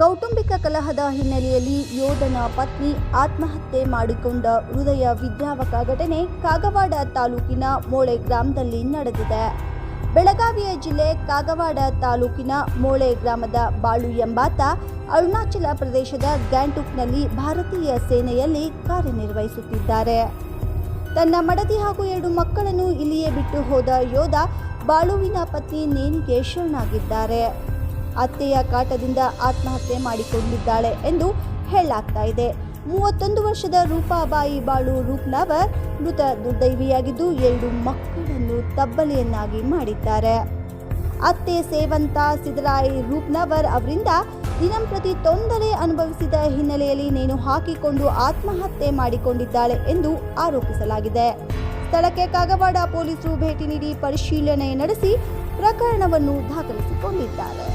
ಕೌಟುಂಬಿಕ ಕಲಹದ ಹಿನ್ನೆಲೆಯಲ್ಲಿ ಯೋಧನ ಪತ್ನಿ ಆತ್ಮಹತ್ಯೆ ಮಾಡಿಕೊಂಡ ಹೃದಯ ವಿದ್ರಾವಕ ಘಟನೆ ಕಾಗವಾಡ ತಾಲೂಕಿನ ಮೋಳೆ ಗ್ರಾಮದಲ್ಲಿ ನಡೆದಿದೆ. ಬೆಳಗಾವಿಯ ಜಿಲ್ಲೆ ಕಾಗವಾಡ ತಾಲೂಕಿನ ಮೋಳೆ ಗ್ರಾಮದ ಬಾಳು ಎಂಬಾತ ಅರುಣಾಚಲ ಪ್ರದೇಶದ ಗ್ಯಾಂಟುಕ್ನಲ್ಲಿ ಭಾರತೀಯ ಸೇನೆಯಲ್ಲಿ ಕಾರ್ಯನಿರ್ವಹಿಸುತ್ತಿದ್ದಾರೆ. ತನ್ನ ಮಡದಿ ಹಾಗೂ ಎರಡು ಮಕ್ಕಳನ್ನು ಇಲ್ಲಿಯೇ ಬಿಟ್ಟು ಹೋದ ಯೋಧ ಬಾಳುವಿನ ಪತ್ನಿ ನೇಣಿಗೆ ಶರಣಾಗಿದ್ದಾರೆ. ಅತ್ತೆಯ ಕಾಟದಿಂದ ಆತ್ಮಹತ್ಯೆ ಮಾಡಿಕೊಂಡಿದ್ದಾಳೆ ಎಂದು ಹೇಳಲಾಗ್ತಾ ಇದೆ. ಮೂವತ್ತೊಂದು ವರ್ಷದ ರೂಪಾಬಾಯಿ ಬಾಳು ರೂಪ್ನವರ್ ಮೃತ ದುರ್ದೈವಿಯಾಗಿದ್ದು ಎರಡು ಮಕ್ಕಳನ್ನು ತಬ್ಬಲಿಯನ್ನಾಗಿ ಮಾಡಿದ್ದಾರೆ. ಅತ್ತೆ ಸೇವಂತ ಸಿದ್ದರಾಯ್ ರೂಪ್ನವರ್ ಅವರಿಂದ ದಿನಂಪ್ರತಿ ತೊಂದರೆ ಅನುಭವಿಸಿದ ಹಿನ್ನೆಲೆಯಲ್ಲಿ ನೇಣು ಹಾಕಿಕೊಂಡು ಆತ್ಮಹತ್ಯೆ ಮಾಡಿಕೊಂಡಿದ್ದಾಳೆ ಎಂದು ಆರೋಪಿಸಲಾಗಿದೆ. ಸ್ಥಳಕ್ಕೆ ಕಾಗವಾಡ ಪೊಲೀಸರು ಭೇಟಿ ನೀಡಿ ಪರಿಶೀಲನೆ ನಡೆಸಿ ಪ್ರಕರಣವನ್ನು ದಾಖಲಿಸಿಕೊಂಡಿದ್ದಾರೆ.